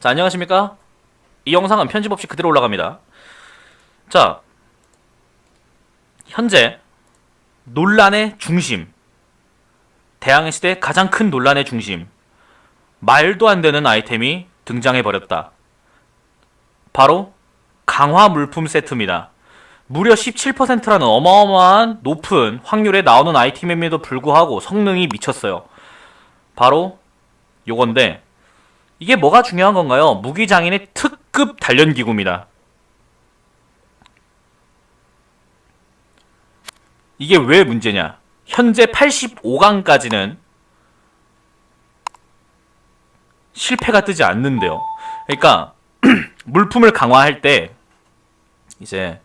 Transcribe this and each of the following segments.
자, 안녕하십니까? 이 영상은 편집 없이 그대로 올라갑니다. 자, 현재 논란의 중심. 대항해 시대 가장 큰 논란의 중심. 말도 안 되는 아이템이 등장해 버렸다. 바로 강화 물품 세트입니다. 무려 17%라는 어마어마한 높은 확률에 나오는 아이템임에도 불구하고 성능이 미쳤어요. 바로 요건데 이게 뭐가 중요한 건가요? 무기장인의 특급 단련기구입니다. 이게 왜 문제냐? 현재 85강까지는 실패가 뜨지 않는데요. 그러니까 물품을 강화할 때 이제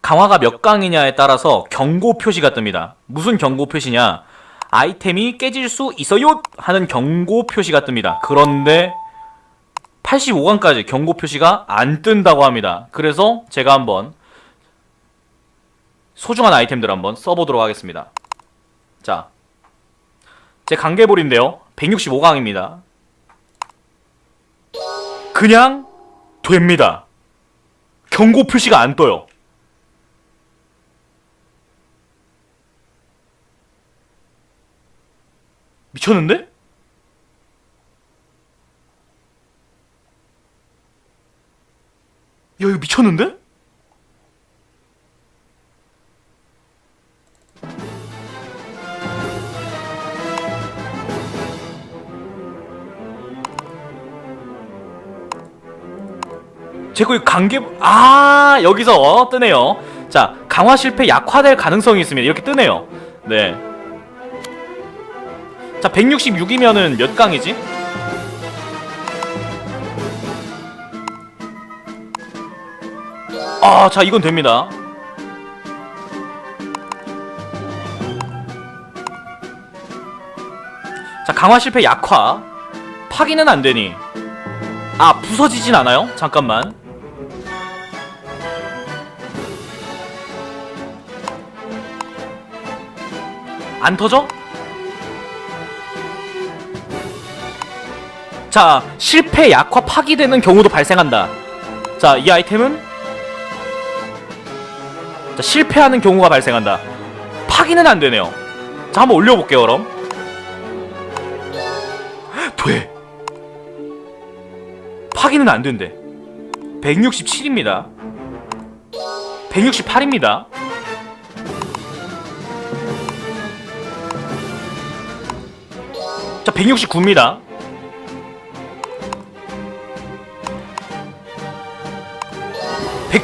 강화가 몇 강이냐에 따라서 경고 표시가 뜹니다. 무슨 경고 표시냐? 아이템이 깨질 수 있어요! 하는 경고 표시가 뜹니다. 그런데 85강까지 경고 표시가 안 뜬다고 합니다. 그래서 제가 한번 소중한 아이템들 한번 써보도록 하겠습니다. 자, 제 강계볼인데요. 165강입니다. 그냥 됩니다. 경고 표시가 안 떠요. 미쳤는데? 야, 이거 미쳤는데? 제거 이 관계 아 여기서 뜨네요. 자 강화 실패 약화될 가능성이 있습니다. 이렇게 뜨네요. 네. 자 166이면은 몇 강이지? 아, 자 이건 됩니다. 자 강화 실패 약화 파기는 안 되니 아 부서지진 않아요? 잠깐만 안 터져? 자 실패 약화 파기되는 경우도 발생한다. 자 이 아이템은? 자 실패하는 경우가 발생한다. 파기는 안 되네요. 자 한번 올려볼게요 그럼. 돼. 파기는 안 된대. 167입니다. 168입니다. 자 169입니다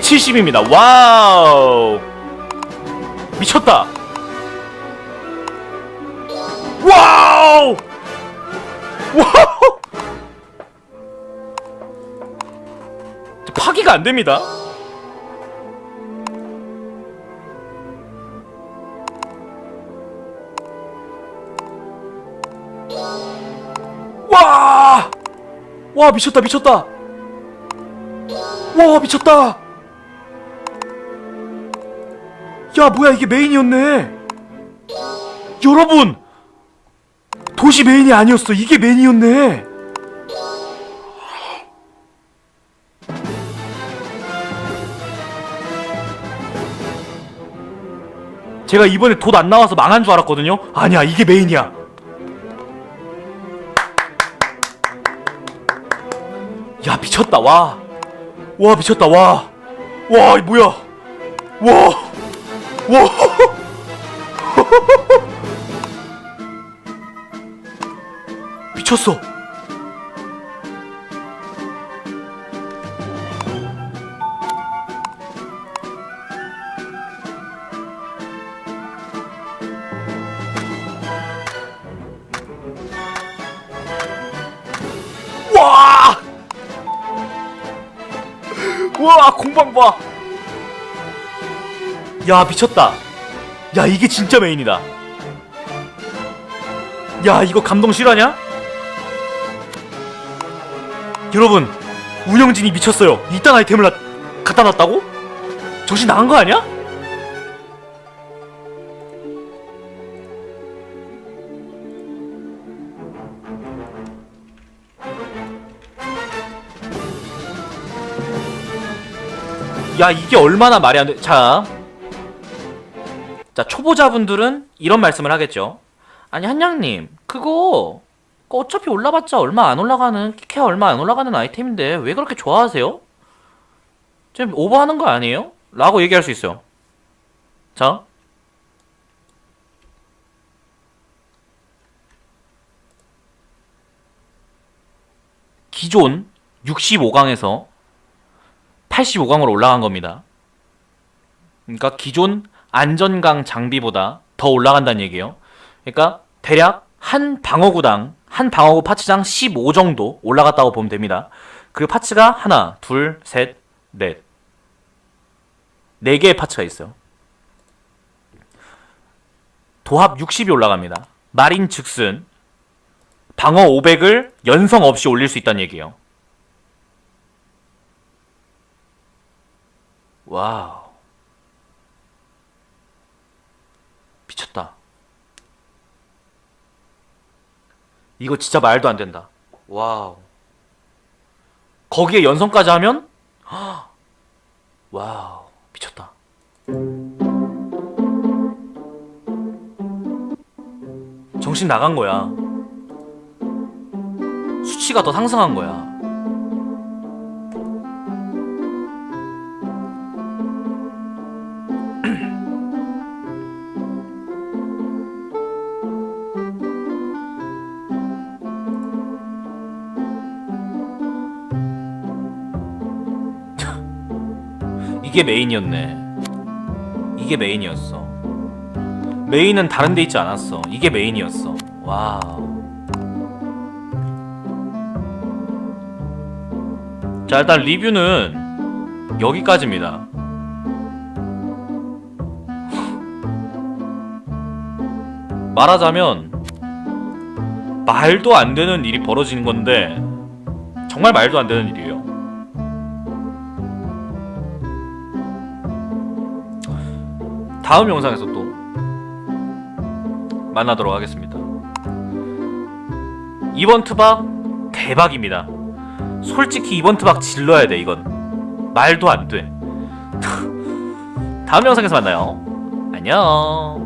(170입니다) 와우 미쳤다 와우 와우 파기가 안 됩니다. 와! 와, 미쳤다, 미쳤다. 와, 미쳤다. 야, 뭐야, 이게 메인이었네. 여러분! 도시 메인이 아니었어. 이게 메인이었네. 제가 이번에 돛안 나와서 망한 줄 알았거든요. 아니야, 이게 메인이야. 야, 미쳤다. 와. 와, 미쳤다. 와. 와, 이 뭐야? 와. 와. 미쳤어. 와! 와, 공방 봐. 야 미쳤다 야 이게 진짜 메인이다 야 이거 감동 실화냐? 여러분 운영진이 미쳤어요 이딴 아이템을 나, 갖다 놨다고? 정신 나간 거 아니야? 야 이게 얼마나 말이 안 돼. 자 자 초보자분들은 이런 말씀을 하겠죠. 아니 한양님 그거 그거 어차피 올라봤자 얼마 안 올라가는 키케 얼마 안 올라가는 아이템인데 왜 그렇게 좋아하세요? 좀 오버하는 거 아니에요? 라고 얘기할 수 있어요. 자. 기존 65강에서 85강으로 올라간 겁니다. 그러니까 기존 안전강 장비보다 더 올라간다는 얘기예요. 그러니까 대략 한 방어구당 한 방어구 파츠당 15 정도 올라갔다고 보면 됩니다. 그 파츠가 하나, 둘, 셋, 넷. 네 개의 파츠가 있어요. 도합 60이 올라갑니다. 말인 즉슨 방어 500을 연성 없이 올릴 수 있다는 얘기예요. 와우. 미쳤다. 이거 진짜 말도 안 된다. 와우. 거기에 연성까지 하면 헉! 와우. 미쳤다. 정신 나간 거야. 수치가 더 상승한 거야. 이게 메인이었네. 이게 메인이었어. 메인은 다른 데 있지 않았어. 이게 메인이었어. 와우. 자, 일단 리뷰는 여기까지입니다. 말하자면 말도 안 되는 일이 벌어지는 건데 정말 말도 안 되는 일이에요. 다음 영상에서 또 만나도록 하겠습니다. 이번 투박 대박입니다. 솔직히 이번 투박 질러야 돼 이건 말도 안 돼. 다음 영상에서 만나요. 안녕.